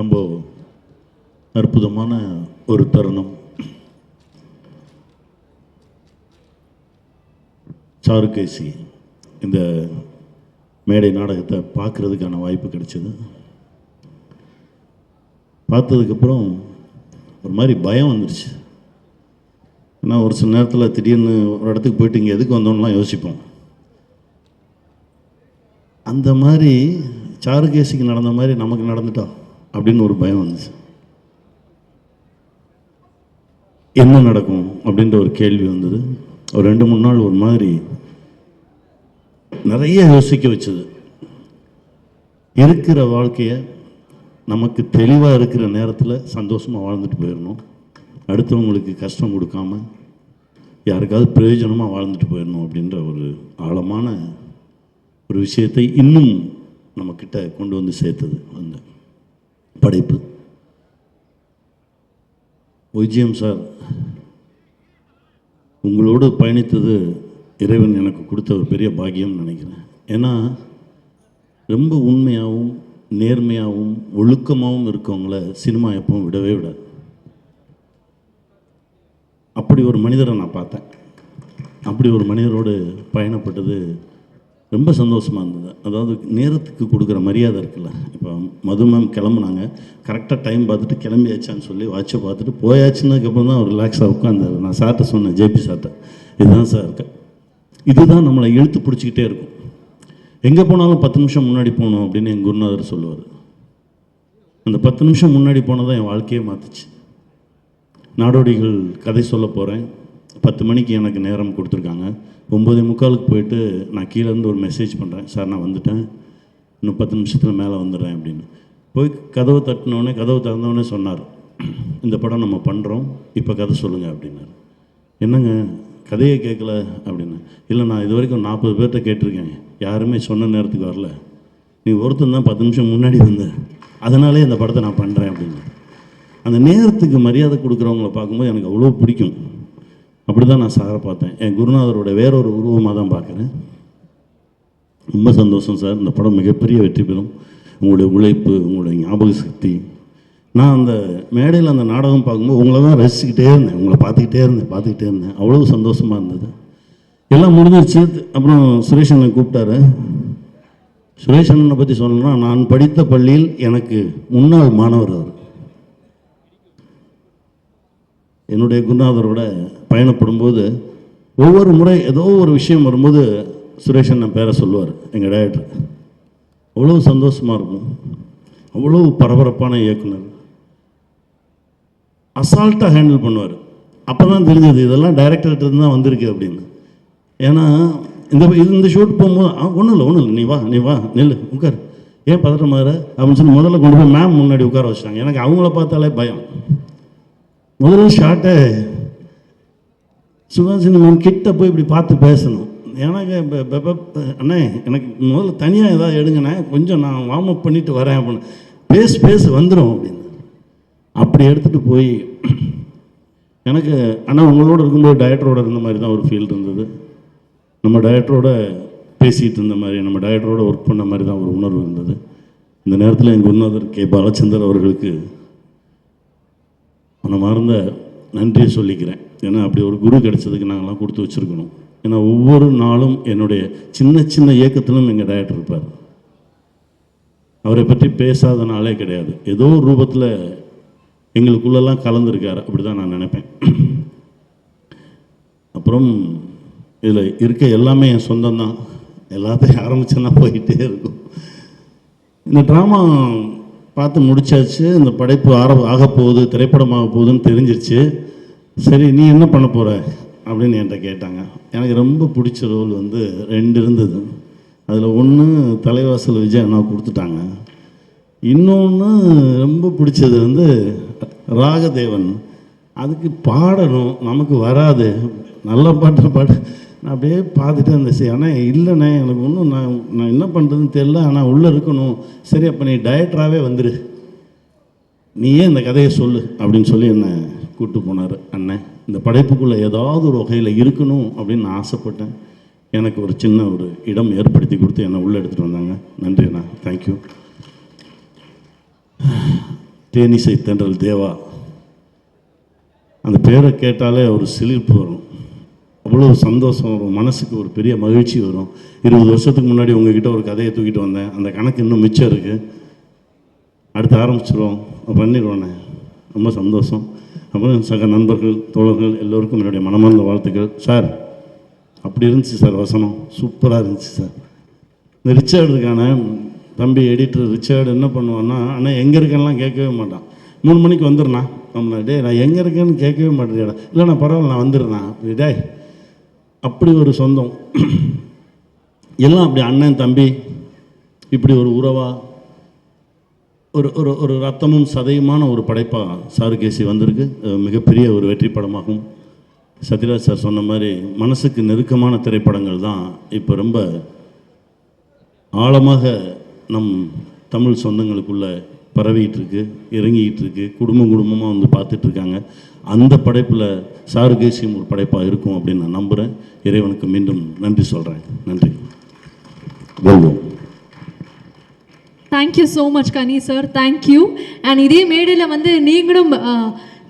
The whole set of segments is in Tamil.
ரொம்ப அற்புதமான ஒரு தருணம். சாருகேசி இந்த மேடை நாடகத்தை பார்க்குறதுக்கான வாய்ப்பு கிடைச்சிது. பார்த்ததுக்கப்புறம் ஒரு மாதிரி பயம் வந்துடுச்சு ஏன்னா ஒரு சில நேரத்தில் திடீர்னு ஒரு இடத்துக்கு போயிட்டு இங்கே எதுக்கு வந்தோம்லாம் யோசிப்போம். அந்த மாதிரி சாருகேசிக்கு நடந்த மாதிரி நமக்கு நடந்துட்டோம் அப்படின்னு ஒரு பயம் வந்துச்சு. என்ன நடக்கும் அப்படின்ற ஒரு கேள்வி வந்தது. ஒரு ரெண்டு மூணு நாள் ஒரு மாதிரி நிறைய யோசிக்க வச்சது. இருக்கிற வாழ்க்கையை நமக்கு தெளிவாக இருக்கிற நேரத்தில் சந்தோஷமாக வாழ்ந்துட்டு போயிடணும். அடுத்தவங்களுக்கு கஷ்டம் கொடுக்காம யாருக்காவது பிரயோஜனமாக வாழ்ந்துட்டு போயிடணும் அப்படின்ற ஒரு ஆழமான ஒரு விஷயத்தை இன்னும் நம்மக்கிட்ட கொண்டு வந்து சேர்த்தது அந்த படைப்பு விஜயம் சார் உங்களோடு பயணித்தது இறைவன் எனக்கு கொடுத்த ஒரு பெரிய பாக்கியம்னு நினைக்கிறேன். ஏன்னா ரொம்ப உண்மையாகவும் நேர்மையாகவும் ஒழுக்கமாகவும் இருக்கவங்கள சினிமா எப்பவும் விடவே விடாது. அப்படி ஒரு மனிதரை நான் பார்த்தேன். அப்படி ஒரு மனிதரோடு பயணப்பட்டது ரொம்ப சந்தோஷமாக இருந்தது. அதாவது நேரத்துக்கு கொடுக்குற மரியாதை இருக்குல்ல. இப்போ மது மேம் கிளம்புனாங்க. கரெக்டாக டைம் பார்த்துட்டு கிளம்பியாச்சான்னு சொல்லி வாட்சை பார்த்துட்டு போயாச்சுன்னதுக்கப்புறம் தான் அவர் ரிலாக்ஸாக உட்காந்தார் நான் சார்கிட்ட சொன்னேன் ஜேபி சார்கிட்ட இதுதான் சார் இருக்கு இதுதான் நம்மளை இழுத்து பிடிச்சிக்கிட்டே இருக்கும். எங்கே போனாலும் பத்து நிமிஷம் முன்னாடி போகணும் அப்படின்னு என் குருநாதர் சொல்லுவார். அந்த பத்து நிமிஷம் முன்னாடி போனதான் என் வாழ்க்கையே மாற்றுச்சு நாடோடிகள் கதை சொல்ல போகிறேன் பத்து மணிக்கு எனக்கு நேரம் கொடுத்துருக்காங்க. ஒம்பது முக்காலுக்கு போயிட்டு நான் கீழே இருந்து ஒரு மெசேஜ் பண்ணுறேன் சார் நான் வந்துட்டேன். இன்னும் பத்து நிமிஷத்தில் மேலே வந்துடுறேன் அப்படின்னு. போய் கதவை தட்டினோடனே கதவை திறந்தோடனே சொன்னார் இந்த படம் நம்ம பண்ணுறோம் இப்போ கதை சொல்லுங்கள் அப்படின்னாரு. என்னங்க? கதையை கேட்கல அப்படின்னு. இல்லை நான் இது வரைக்கும் நாற்பது பேர்கிட்ட கேட்டிருக்கேன். யாருமே சொன்ன நேரத்துக்கு வரல. நீ ஒருத்தன் தான் பத்து நிமிஷம் முன்னாடி வந்த. அதனாலே இந்த படத்தை நான் பண்ணுறேன் அப்படின்னு. அந்த நேரத்துக்கு மரியாதை கொடுக்குறவங்கள பார்க்கும்போது எனக்கு அவ்வளோ பிடிக்கும். அப்படி தான் நான் சாரை பார்த்தேன். என் குருநாதரோட வேறொரு உருவமாக தான் பார்க்குறேன். ரொம்ப சந்தோஷம் சார். இந்த படம் மிகப்பெரிய வெற்றி பெறும். உங்களுடைய உழைப்பு உங்களுடைய ஞாபக சக்தி. நான் அந்த மேடையில் அந்த நாடகம் பார்க்கும்போது உங்களை தான் ரசிச்சுக்கிட்டே இருந்தேன். உங்களை பார்த்துக்கிட்டே இருந்தேன் பார்த்துக்கிட்டே இருந்தேன். அவ்வளோ சந்தோஷமாக இருந்தது. எல்லாம் முடிஞ்சிருச்சு. அப்புறம் சுரேஷ் அண்ணன் கூப்பிட்டாரு. சுரேஷ் அண்ணனை பற்றி சொல்லணும்னா நான் படித்த பள்ளியில் எனக்கு முன்னாள் மாணவர் அவர். என்னுடைய குருநாதரோட பயணப்படும்போது ஒவ்வொரு முறை ஏதோ ஒரு விஷயம் வரும்போது சுரேஷன் நான் பேரை சொல்லுவார் எங்கள் டேரக்டர் அவ்வளோ சந்தோஷமாக இருக்கும். அவ்வளோ பரபரப்பான இயக்குனர். அசால்ட்டாக ஹேண்டில் பண்ணுவார். அப்போ தான் தெரிஞ்சது இதெல்லாம் டைரக்டர்கிட்ட இருந்து தான் வந்திருக்கு அப்படின்னு. ஏன்னா இந்த இந்த ஷூட் போகும்போது ஒன்றும் இல்லை ஒன்றும் இல்லை நீ வா நீ வா நெல் உட்கார். ஏன் பதட்டமாற அப்படின்னு சொல்லி முதல்ல கொண்டு போய் மேம் முன்னாடி உட்கார வச்சிட்டாங்க. எனக்கு அவங்கள பார்த்தாலே பயம். முதல் ஷார்ட்டை சுகாசினி மேம் கிட்ட போய் இப்படி பார்த்து பேசணும். எனக்கு இப்போ அண்ணே எனக்கு முதல்ல தனியாக ஏதாவது எடுங்கண்ணே. கொஞ்சம் நான் வார்ம் அப் பண்ணிட்டு வரேன் அப்படின்னு. பேசு பேசு வந்துடும் அப்படின்னு. அப்படி எடுத்துகிட்டு போய் எனக்கு ஆனால் உங்களோட இருக்கும்போது டயட்டரோட இருந்த மாதிரி தான் ஒரு ஃபீல் இருந்தது. நம்ம டயட்டரோட பேசிகிட்டு இருந்த மாதிரி நம்ம டயட்டரோட ஒர்க் பண்ண மாதிரி தான் ஒரு உணர்வு இருந்தது. இந்த நேரத்தில் எங்கள் குருநாதர் கே. பாலச்சந்தர் அவர்களுக்கு மனமார்ந்த நன்றியை சொல்லிக்கிறேன். ஏன்னா அப்படி ஒரு குரு கிடைச்சதுக்கு நாங்களாம் கொடுத்து வச்சுருக்கணும். ஏன்னா ஒவ்வொரு நாளும் என்னுடைய சின்ன சின்ன இயக்கத்திலும் எங்கள் டயட் இருப்பார். அவரை பற்றி பேசாத நாளே கிடையாது. ஏதோ ஒரு ரூபத்தில் எங்களுக்குள்ளெல்லாம் கலந்துருக்கார். அப்படி தான் நான் நினைப்பேன். அப்புறம் இதில் இருக்க எல்லாமே என் சொந்தம் தான் எல்லாத்தையும் ஆரம்பிச்சேன்னா போயிட்டே இருக்கும். இந்த ட்ராமா பார்த்து முடிச்சாச்சு. இந்த படைப்பு ஆர ஆக போகுது திரைப்படமாக போகுதுன்னு தெரிஞ்சிருச்சு. சரி நீ என்ன பண்ண போகிற அப்படின்னு என்கிட்ட கேட்டாங்க. எனக்கு ரொம்ப பிடிச்ச ரோல் வந்து ரெண்டு இருந்தது. அதில் ஒன்று தலைவாசல் விஜய் அண்ணா கொடுத்துட்டாங்க. இன்னொன்று ரொம்ப பிடிச்சது வந்து ராகதேவன். அதுக்கு பாடணும் நமக்கு வராது. நல்ல பாட்டை பாட நான் அப்படியே பார்த்துட்டு இருந்தேன். சரி ஆனால் இல்லைண்ணே எனக்கு ஒன்றும் நான் நான் என்ன பண்ணுறதுன்னு தெரில ஆனால் உள்ளே இருக்கணும். சரி அப்போ நீ டயட்டராகவே வந்துடு நீயே இந்த கதையை சொல்லு? அப்படின்னு சொல்லி என்னை கூப்பிட்டு போனார் அண்ணன் இந்த படைப்புக்குள்ளே ஏதாவது ஒரு வகையில் இருக்கணும் அப்படின்னு நான் ஆசைப்பட்டேன். எனக்கு ஒரு சின்ன ஒரு இடம் ஏற்படுத்தி கொடுத்து என்னை உள்ளே எடுத்துகிட்டு வந்தாங்க. நன்றி அண்ணா. தேங்க்யூ தேனிசை தென்றல் தேவா. அந்த பேரை கேட்டாலே ஒரு சிலிர்ப்பு வரும். அவ்வளோ சந்தோஷம் வரும். மனசுக்கு ஒரு பெரிய மகிழ்ச்சி வரும். இருபது வருஷத்துக்கு முன்னாடி உங்ககிட்ட ஒரு கதையை தூக்கிட்டு வந்தேன். அந்த கணக்கு இன்னும் மிச்சம் இருக்குது அடுத்து ஆரம்பிச்சிடுவோம் பண்ணிடுவோண்ணே ரொம்ப சந்தோஷம். அப்புறம் சக நண்பர்கள் தோழர்கள் எல்லோருக்கும் என்னுடைய மனமார்ந்த வாழ்த்துக்கள். சார் அப்படி இருந்துச்சு சார் வசனம். சூப்பராக இருந்துச்சு சார். இந்த ரிச்சர்டுக்கான தம்பி எடிட்டர் ரிச்சர்டு என்ன பண்ணுவான்னா ஆனால் எங்கே இருக்கேன்லாம் கேட்கவே மாட்டான். மூணு மணிக்கு வந்துடுண்ணா நம்மள டேய் நான் எங்கே இருக்கேன்னு கேட்கவே மாட்டேன் இல்லைண்ணா பரவாயில்ல நான் வந்துடுறேன் டேய் அப்படி ஒரு சொந்தம். எல்லாம் அப்படி அண்ணன் தம்பி இப்படி ஒரு உறவாக ஒரு ஒரு ஒரு ரத்தமும் சதையுமான ஒரு படைப்பாக சாருகேசி வந்திருக்கு. மிகப்பெரிய ஒரு வெற்றி படமாகும். சத்யராஜ் சார் சொன்ன மாதிரி மனசுக்கு நெருக்கமான திரைப்படங்கள் தான் இப்போ ரொம்ப ஆழமாக நம் தமிழ் சொந்தங்களுக்குள்ள பரவிட்டு இருக்கு இறங்கிட்டு இருக்கு குடும்பம் குடும்பமாக வந்து பார்த்துட்டு இருக்காங்க அந்த படைப்பில் சாருகேசியும் ஒரு படைப்பாக இருக்கும் அப்படின்னு நான் நம்புகிறேன் இறைவனுக்கு மீண்டும் நன்றி சொல்கிறேன் நன்றி. வெல்வோம் thank you so much Kani sir thank you and இதே மேடையில் வந்து நீங்களும்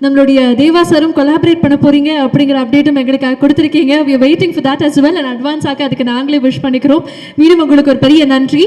நம்மளுடைய தேவா சாரும் கொலாபரேட் பண்ண போறீங்க அப்படிங்கிற அப்டேட்டும் எங்களுக்கு கொடுத்துருக்கீங்க. We waiting for that as well. And அட்வான்ஸாக அதுக்கு நாங்களே விஷ் பண்ணிக்கிறோம். மீண்டும் உங்களுக்கு ஒரு பெரிய நன்றி.